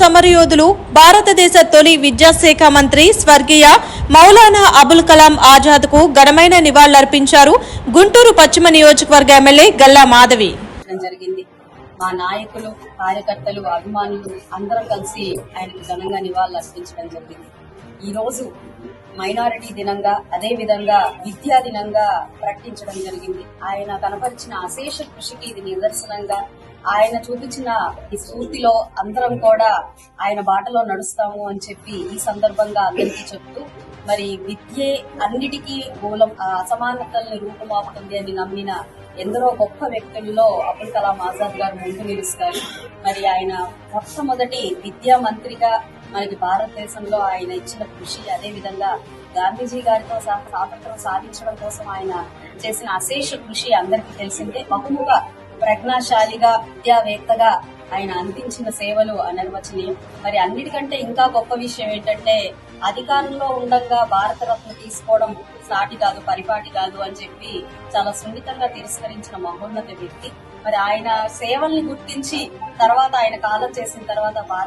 సమరయోధులు భారతదేశ తొలి విద్యాశాఖ మంత్రి స్వర్గీయ మౌలానా అబుల్ కలాం ఆజాద్కు ఘనమైన నివాళులర్పించారు గుంటూరు పశ్చిమ నియోజకవర్గ ఎమ్మెల్యే గల్లా మాధవి. జరిగింది. మా నాయకులు కార్యకర్తలు అభిమానులు అందరం కలిసి ఆయనకు ఘనంగా నివాళులర్పించడం జరిగింది. ఈ రోజు మైనారిటీ దినంగా అదే విధంగా విద్యా దినంగా ప్రకటించడం జరిగింది. ఆయన కనపరిచిన అశేష కృషికి ఇది నిదర్శనంగా ఆయన చూపించిన ఈ స్ఫూర్తిలో అందరం కూడా ఆయన బాటలో నడుస్తాము అని చెప్పి ఈ సందర్భంగా అందరికీ చెప్తూ మరి విద్యే అన్నిటికీ మూలం ఆ అసమానతల్ని రూపుమాపుతుంది అని నమ్మిన ఎందరో గొప్ప వ్యక్తుల్లో అబ్దుల్ కలాం ఆజాద్ గారు ముందు నిలుస్తారు. మరి ఆయన మొట్టమొదటి విద్యా మంత్రిగా మనకి భారతదేశంలో ఆయన ఇచ్చిన కృషి అదే విధంగా గాంధీజీ గారితో సహా స్వాతంత్రం సాధించడం కోసం ఆయన చేసిన అశేష కృషి అందరికీ తెలిసిందే. బహుముఖ ప్రజ్ఞాశాలిగా విద్యావేత్తగా ఆయన అందించిన సేవలు అనర్వచనీయం. మరి అన్నిటికంటే ఇంకా గొప్ప విషయం ఏంటంటే అధికారంలో ఉండగా భారతరత్న తీసుకోవడం సాటి కాదు పరిపాటి కాదు అని చెప్పి చాలా సున్నితంగా తిరస్కరించిన మహోన్నత వ్యక్తి. మరి ఆయన సేవల్ని గుర్తించి తర్వాత ఆయన కాలం చేసిన తర్వాత